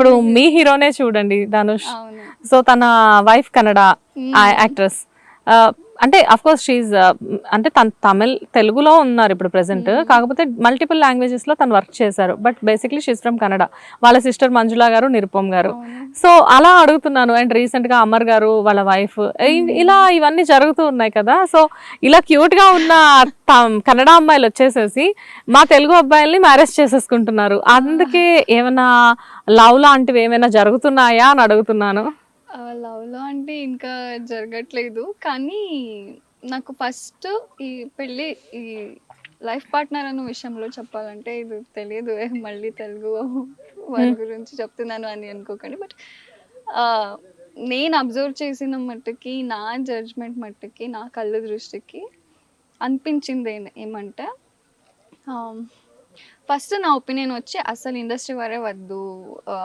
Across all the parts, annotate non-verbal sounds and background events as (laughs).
ఇప్పుడు మీ హీరోనే చూడండి ధనుష్. సో తన వైఫ్ కన్నడ. యాక్ట్రెస్ అంటే అఫ్ కోర్స్ షీఈ్ అంటే తన తమిళ్ తెలుగులో ఉన్నారు ఇప్పుడు ప్రెసెంట్ కాకపోతే మల్టిపుల్ లాంగ్వేజెస్లో తను వర్క్ చేశారు. But basically she's from Kannada వాళ్ళ సిస్టర్ మంజులా గారు నిరుపమ్ గారు. సో అలా అడుగుతున్నాను అండ్ రీసెంట్గా అమర్ గారు వాళ్ళ వైఫ్ ఇలా ఇవన్నీ జరుగుతూ ఉన్నాయి కదా. సో ఇలా క్యూట్గా ఉన్న కన్నడ అమ్మాయిలు వచ్చేసేసి మా తెలుగు అబ్బాయిల్ని మ్యారేజ్ చేసేసుకుంటున్నారు. అందుకే ఏమైనా లవ్ లాంటివి ఏమైనా జరుగుతున్నాయా అని అడుగుతున్నాను. లవ్లో అంటే ఇంకా జరగట్లేదు. కానీ నాకు ఫస్ట్ ఈ పెళ్ళి ఈ లైఫ్ పార్ట్నర్ అన్న విషయంలో చెప్పాలంటే ఇది తెలియదు. (laughs) మళ్ళీ తెలుగు వారి గురించి చెప్తున్నాను అని అనుకోకండి. బట్ నేను అబ్జర్వ్ చేసిన మట్టుకి నా జడ్జ్మెంట్ మట్టుకి నా కళ్ళు దృష్టికి అనిపించింది ఏమంటే ఫస్ట్ నా ఒపీనియన్ వచ్చి అసలు ఇండస్ట్రీ వారే వద్దు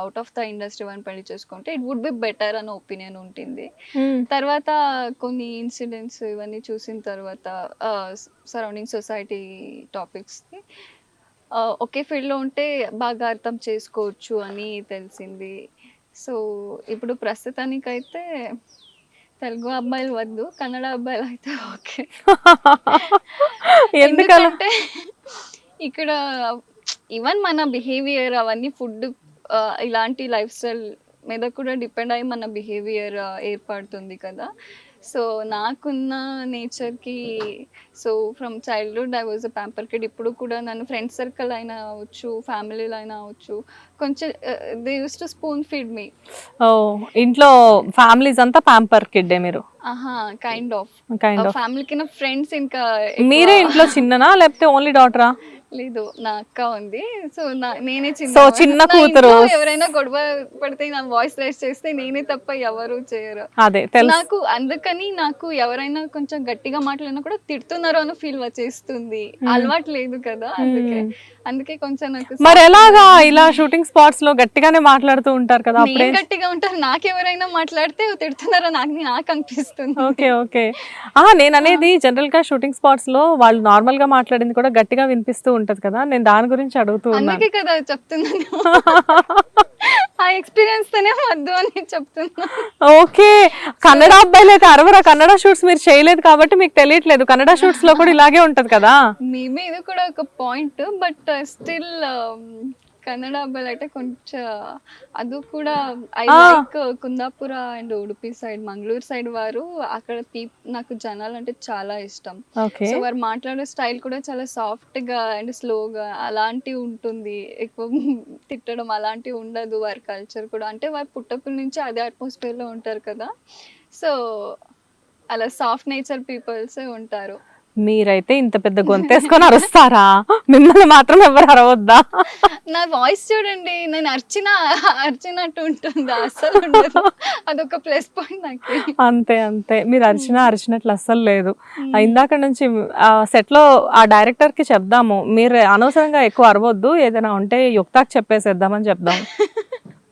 అవుట్ ఆఫ్ ద ఇండస్ట్రీ వారిని పెళ్ళి చేసుకుంటే ఇట్ వుడ్ బి బెటర్ అన్న ఒపీనియన్ ఉంటుంది. తర్వాత కొన్ని ఇన్సిడెంట్స్ ఇవన్నీ చూసిన తర్వాత సరౌండింగ్ సొసైటీ టాపిక్స్ని ఒకే ఫీల్డ్లో ఉంటే బాగా అర్థం చేసుకోవచ్చు అని తెలిసింది. సో ఇప్పుడు ప్రస్తుతానికైతే తెలుగు అబ్బాయిలు వద్దు కన్నడ అబ్బాయిలు అయితే ఓకే. (laughs) ఎందుకంటే ఇక్కడ ఈవెన్ మన బిహేవియర్ అవన్నీ ఫుడ్ ఇలాంటి లైఫ్ స్టైల్ మీద కూడా డిపెండ్ అయ్యి మన బిహేవియర్ ఏర్పడుతుంది కదా. సో నాకున్న నేచర్కి so from childhood I was a pamper kid ఇప్పుడు కూడా నన్ను ఫ్రెండ్ సర్కిల్ అయినా అవచ్చు ఫ్యామిలీలో అయినా అవచ్చు కొంచెం they use to spoon feed me ఓ ఇంట్లో ఫ్యామిలీస్ అంతా ప్యాంపర్ కిడ్డే మీరు? ఆహా kind of kind of family కింద ఫ్రెండ్స్ ఇంకా మీరే ఇంట్లో చిన్ననా లేకపోతే ఓన్లీ డాటరా లేదు నా అక్క ఉంది. సో నేనే చిన్న So, చిన్న కూతురు. ఎవరైనా గొడవ పడితే నా వాయిస్ రైస్ చేస్తే నేనే తప్ప ఎవరు చేయరు. అదే నాకు అందుకని నాకు ఎవరైనా కొంచెం గట్టిగా మాట్లాడినా కూడా తిడుతున్నారు అని ఫీల్ వచ్చేస్తుంది. అలవాటు లేదు కదా అందుకే. అందుకే కొంచెం నాకు మరి ఎలాగా ఇలా షూటింగ్ స్పాట్స్లో గట్టిగానే మాట్లాడుతూ ఉంటారు కదా అప్పుడే? గట్టిగా ఉంటాను నాకెవరైనా మాట్లాడితే తిడుతున్నారో నాకు నాకు అనిపిస్తుంది. Okay okay. ఆ నేను అనేది జనరల్గా షూటింగ్ స్పాట్స్లో వాళ్ళు నార్మల్గా మాట్లాడింది కూడా గట్టిగా వినిపిస్తూ ఉంటది కదా నేను దాని గురించి అడుగుతూ అందుకే కదా చెప్తున్నాను. (laughs) ఆ ఎక్స్పీరియన్స్ తోనే వద్దు అని చెప్తున్నా. ఓకే. కన్నడ అబ్బాయిలు అయితే అరవరా కన్నడ షూట్స్ మీరు చేయలేదు కాబట్టి మీకు తెలియట్లేదు. కన్నడ షూట్స్లో కూడా ఇలాగే ఉంటది కదా. మేబీ ఇది కూడా ఒక పాయింట్ బట్ స్టిల్ కన్నడ అబ్బాయిలు అయితే కొంచెం అది కూడా I like Kundapura and Udupi side Mangaluru side వారు అక్కడ నాకు జనాలు అంటే చాలా ఇష్టం. సో వారు మాట్లాడే స్టైల్ కూడా చాలా సాఫ్ట్గా అండ్ స్లోగా అలాంటివి ఉంటుంది. ఎక్కువ (laughs) తిట్టడం అలాంటివి ఉండదు వారి కల్చర్ కూడా. అంటే వారు పుట్టకుల నుంచి అదే అట్మాస్ఫియర్లో ఉంటారు కదా. సో అలా సాఫ్ట్ నేచర్ పీపుల్స్ ఉంటారు. మీరైతే ఇంత పెద్ద గొంతేసుకొని అరుస్తారా? మిమ్మల్ని మాత్రం ఎవరు అరవద్దా? నా వాయిస్ చూడండి నేను అర్చిన అర్చినట్టు ఉంటుంది అసలు ఉండదు. అదొక ప్లస్ పాయింట్ నాకు. అంతే అంతే. మీరు అరిచినా అరిచినట్లు అస్సలు లేదు. ఆ, ఇందాక నుంచి ఆ సెట్లో ఆ డైరెక్టర్కి చెప్దాము. మీరు అనవసరంగా ఎక్కువ అరవద్దు. ఏదైనా ఉంటే యుక్తాకి చెప్పేసేద్దామని చెప్దాం.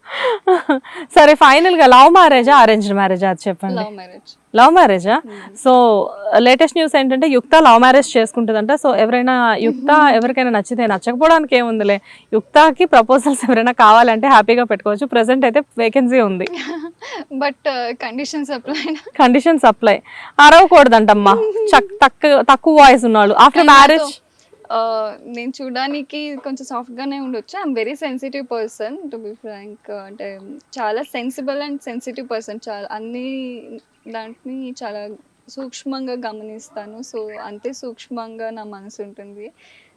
(laughs) సరే ఫైనల్గా లవ్ మ్యారేజా అరేంజ్డ్ మ్యారేజా? అది చెప్పండి. Love marriage. లవ్ మ్యారేజా సో లేటెస్ట్ న్యూస్ ఏంటంటే యుక్త లవ్ మ్యారేజ్ చేసుకుంటుందంట. సో ఎవరైనా యుక్త ఎవరికైనా నచ్చితే నచ్చకపోవడానికి ఏముందిలే. యుక్తకి ప్రపోజల్స్ ఎవరైనా కావాలంటే హ్యాపీగా పెట్టుకోవచ్చు. ప్రెసెంట్ అయితే వేకెన్సీ ఉంది. But conditions apply condition supply అరవకూడదంటమ్మా. చక్- తక్కువ తక్కువ వాయిస్ ఉన్నాడు ఆఫ్టర్ మ్యారేజ్ నేను చూడడానికి కొంచెం సాఫ్ట్ గానే ఉండొచ్చు. I'm very sensitive person to be frank అంటే చాలా సెన్సిబుల్ అండ్ సెన్సిటివ్ పర్సన్ చాలా అన్ని దాంట్ని చాలా సూక్ష్మంగా గమనిస్తాను. సో అంతే సూక్ష్మంగా నా మనసు ఉంటుంది.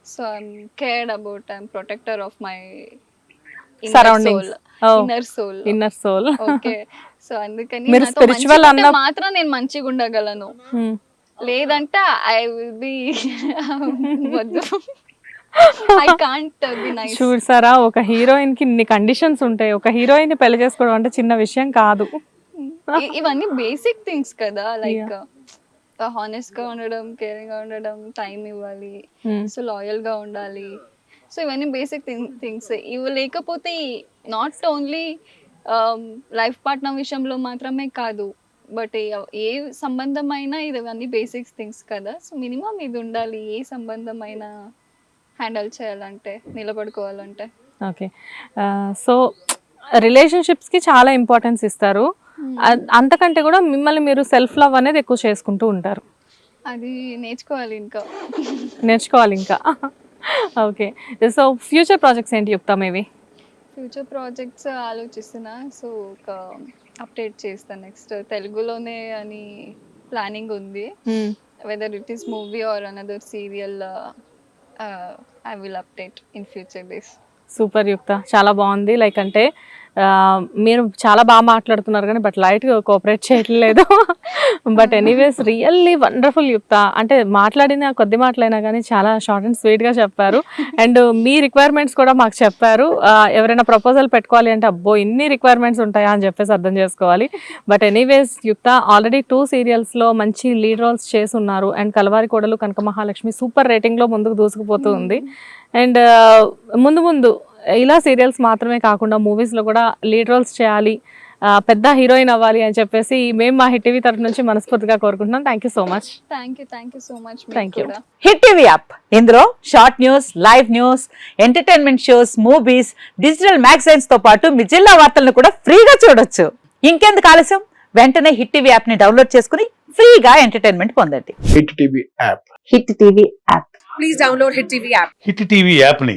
So I'm cared about I'm protector of my. Oh. Inner soul inner soul okay so అందుకని (laughs) మాత్రం నేను మంచిగా ఉండగలను లేదంటే ఐ విల్ బి వద్దు. ఐ కాంట్ బి నైస్ చూసారా ఒక హీరోయిన్కి ఇన్ని కండిషన్స్ ఉంటాయి. ఒక హీరోయిన్ని పెళ్ళి చేసుకోవడం అంటే చిన్న విషయం కాదు. ఇవన్నీ బేసిక్ థింగ్స్ కదా లైక్ హానెస్ట్గా ఉండడం కేరింగ్గా ఉండడం టైం ఇవ్వాలి. సో లాయల్గా ఉండాలి. సో ఇవన్నీ బేసిక్ థింగ్స్. ఇవి లేకపోతే నాట్ ఓన్లీ లైఫ్ పార్ట్నర్ విషయంలో మాత్రమే కాదు బట్ ఏ సంబంధమైనా ఇవన్నీ బేసిక్స్ థింగ్స్ కదా. సో మినిమం ఇది ఉండాలి. ఏ సంబంధమైనా హ్యాండిల్ చేయాలంటే నిలబడుకోవాలంటే. ఓకే. సో రిలేషన్షిప్స్కి చాలా ఇంపార్టెన్స్ ఇస్తారు. అంతకంటే కూడా మిమ్మల్ని మీరు సెల్ఫ్ లవ్ అనేది ఎక్కువ చేసుకుంటూ ఉంటారు. అది నేర్చుకోవాలి ఇంకా. నేర్చుకోవాలి ఇంకా. ఓకే. సో ఫ్యూచర్ ప్రాజెక్ట్స్ ఏంటి చెప్తాం ఇవి ఫ్యూచర్ ప్రాజెక్ట్స్ ఆలోచిస్తున్నా. సో ఒక అప్డేట్ చేస్తాను నెక్స్ట్. తెలుగులోనే అని ప్లానింగ్ ఉంది. Whether it is movie or another serial I will update in future days super Yukta. చాలా బాగుంది. లైక్ అంటే మీరు చాలా బాగా మాట్లాడుతున్నారు కానీ బట్ లైట్గా కోఆపరేట్ చేయట్లేదు. బట్ ఎనీవేస్ రియల్లీ వండర్ఫుల్ యుక్త. అంటే మాట్లాడిన కొద్ది మాటలైనా కానీ చాలా షార్ట్ అండ్ స్వీట్గా చెప్పారు. అండ్ మీ రిక్వైర్మెంట్స్ కూడా మాకు చెప్పారు. ఎవరైనా ప్రపోజల్ పెట్టుకోవాలి అంటే అబ్బో ఇన్ని రిక్వైర్మెంట్స్ ఉంటాయా అని చెప్పేసి అర్థం చేసుకోవాలి. But anyways Yukta already two సీరియల్స్లో మంచి లీడ్ రోల్స్ చేసి ఉన్నారు అండ్ కలవారి కోడలు కనక మహాలక్ష్మి సూపర్ రేటింగ్లో ముందుకు దూసుకుపోతూ ఉంది. అండ్ ముందు ముందు ఇలా సీరియల్స్ మాత్రమే కాకుండా మూవీస్లో కూడా లీడ్ రోల్స్ చేయాలి పెద్ద హీరోయిన్ అవ్వాలి అని చెప్పేసి మేము మా హిట్ టీవీ తరఫు నుంచి మనస్ఫూర్తిగా కోరుకుంటున్నాం. Thank you so much thank you thank you so much you. కూడా. హిట్ టీవీ యాప్ ఇందులో short news live news entertainment shows movies digital మ్యాగజైన్స్తో పాటు మీ జిల్లా వార్తలను కూడా ఫ్రీగా చూడొచ్చు. ఇంకెందుకు ఆలస్యం? వెంటనే హిట్ టీవీ యాప్ని డౌన్లోడ్ చేసుకుని ఫ్రీగా ఎంటర్టైన్మెంట్ పొందండి. Hit TV app hit TV app hit TV యాప్ని